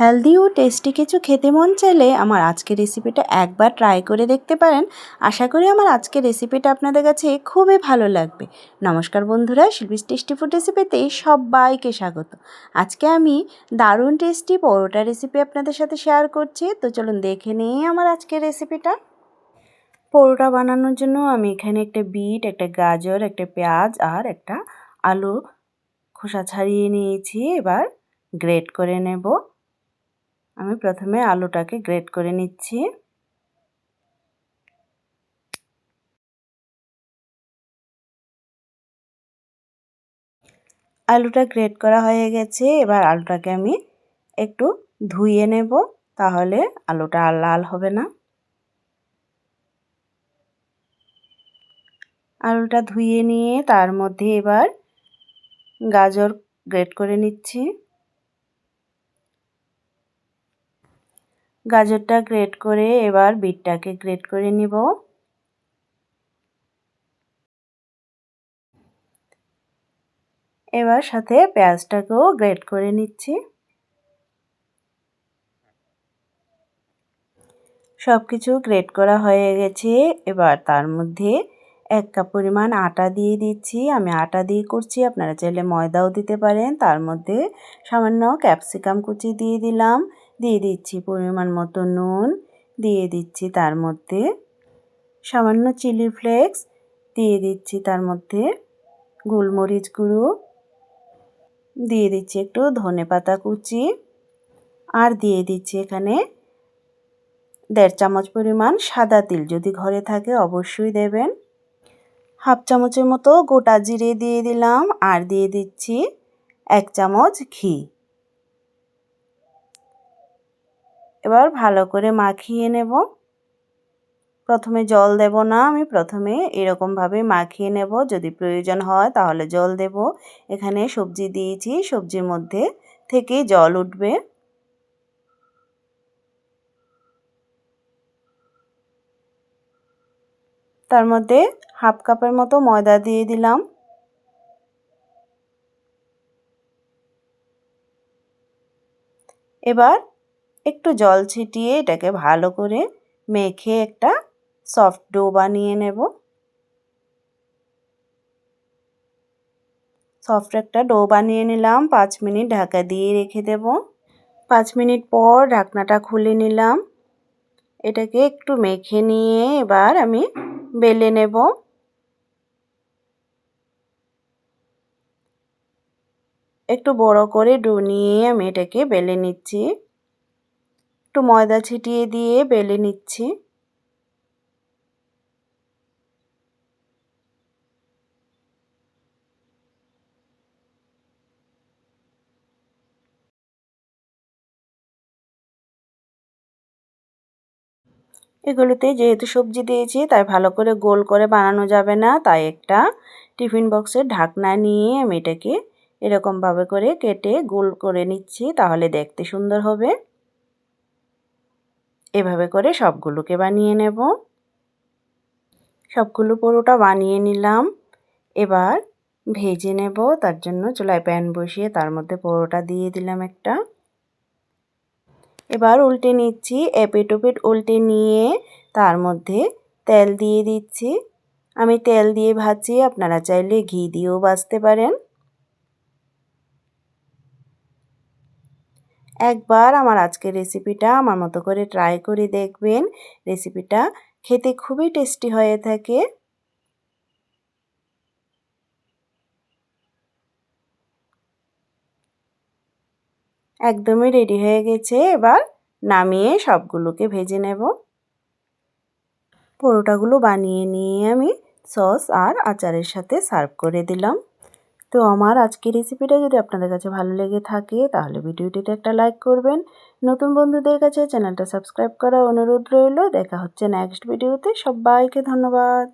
Healthy ও tasty কিছু খেতে মন চাইলে আমার আজকের রেসিপিটা একবার ট্রাই করে দেখতে পারেন। আশা করি আমার আজকের রেসিপিটা আপনাদের কাছে খুবই ভালো লাগবে। নমস্কার বন্ধুরা, শিল্পীস টেস্টি ফুড রেসিপিতে সবাইকে স্বাগত। আজকে আমি দারুণ টেস্টি পরোটা রেসিপি আপনাদের সাথে শেয়ার করছি। তো চলুন দেখে নিই আমার আজকের রেসিপিটা পরোটা বানানোর জন্য আমি এখানে একটা বিট, একটা গাজর, একটা পেঁয়াজ আর একটা আলু খোসা ছাড়িয়ে নিয়েছি। এবার গ্রেট করে নেব। আমি প্রথমে আলুটাকে গ্রেট করে নিচ্ছি। আলুটা গ্রেট করা হয়ে গেছে, এবার আলুটাকে আমি একটু ধুইয়ে নেব, তাহলে আলুটা আর লাল হবে না। আলুটা ধুয়ে নিয়ে তার মধ্যে এবার গাজর গ্রেট করে নিচ্ছি। গাজরটা গ্রেট করে এবার বিটটাকে গ্রেট করে নিব। এবার সাথে পেঁয়াজটাকেও গ্রেট করে নিচ্ছি। সব কিছু গ্রেট করা হয়ে গেছে। এবার তার মধ্যে এক কাপ পরিমাণ আটা দিয়ে দিচ্ছি। আমি আটা দিয়ে করছি, আপনারা চাইলে ময়দাও দিতে পারেন। তার মধ্যে সামান্য ক্যাপসিকাম কুচি দিয়ে দিলাম। দিয়ে দিচ্ছি পরিমাণ মতো নুন, দিয়ে দিচ্ছি তার মধ্যে সামান্য চিলি ফ্লেক্স, দিয়ে দিচ্ছি তার মধ্যে গোলমরিচ গুঁড়ো, দিয়ে দিচ্ছি একটু ধনে পাতা কুচি আর দিয়ে দিচ্ছি এখানে দেড় চামচ পরিমাণ সাদা তিল। যদি ঘরে থাকে অবশ্যই দেবেন। হাফ চামচের মতো গোটা জিরে দিয়ে দিলাম আর দিয়ে দিচ্ছি এক চামচ ঘি। এবার ভালো করে মাখিয়ে নেব। প্রথমে জল দেব না, আমি প্রথমে এরকমভাবে মাখিয়ে নেব, যদি প্রয়োজন হয় তাহলে জল দেব। এখানে সবজি দিয়েছি, সবজির মধ্যে থেকে জল উঠবে। তার মধ্যে হাফ কাপের মতো ময়দা দিয়ে দিলাম। এবার একটু জল ছিটিয়ে এটাকে ভালো করে মেখে একটা সফট ডো বানিয়ে নেব। সফট একটা ডো বানিয়ে নিলাম, পাঁচ মিনিট ঢাকা দিয়ে রেখে দেব। পাঁচ মিনিট পর ঢাকনাটা খুলে নিলাম। এটাকে একটু মেখে নিয়ে এবার আমি বেলে নেব। একটু বড় করে ডো নিয়ে আমি এটাকে বেলে নিচ্ছি। একটু ময়দা ছিটিয়ে দিয়ে বেলে নিচ্ছি। এগুলোতে যেহেতু সবজি দিয়েছি, তাই ভালো করে গোল করে বানানো যাবে না, তাই একটা টিফিন বক্সের ঢাকনা নিয়ে আমি এটাকে এরকমভাবে করে কেটে গোল করে নিচ্ছি, তাহলে দেখতে সুন্দর হবে। এভাবে করে সবগুলোকে বানিয়ে নেব। সবগুলো পরোটা বানিয়ে নিলাম। এবার ভেজে নেব, তার জন্য চুলায় প্যান বসিয়ে তার মধ্যে পরোটা দিয়ে দিলাম একটা। এবার উল্টে নিচ্ছি এপিট উল্টে নিয়ে তার মধ্যে তেল দিয়ে দিচ্ছি। আমি তেল দিয়ে ভাজি, আপনারা চাইলে ঘি দিয়েও ভাজতে পারেন। একবার আমার আজকের রেসিপিটা আমার মতো করে ট্রাই করে দেখবেন। রেসিপিটা খেতে খুবই টেস্টি হয়ে থাকে। একদমই রেডি হয়ে গেছে। এবার নামিয়ে সবগুলোকে ভেজে নেব। পরোটাগুলো বানিয়ে নিয়ে আমি সস আর আচারের সাথে সার্ভ করে দিলাম। তো আমার আজকের রেসিপিটা যদি আপনাদের কাছে ভালো লেগে থাকে, তাহলে ভিডিওটিতে একটা লাইক করবেন। নতুন বন্ধুদের কাছে চ্যানেলটা সাবস্ক্রাইব করা অনুরোধ রইল। দেখা হচ্ছে নেক্সট ভিডিওতে সবাইকে ধন্যবাদ।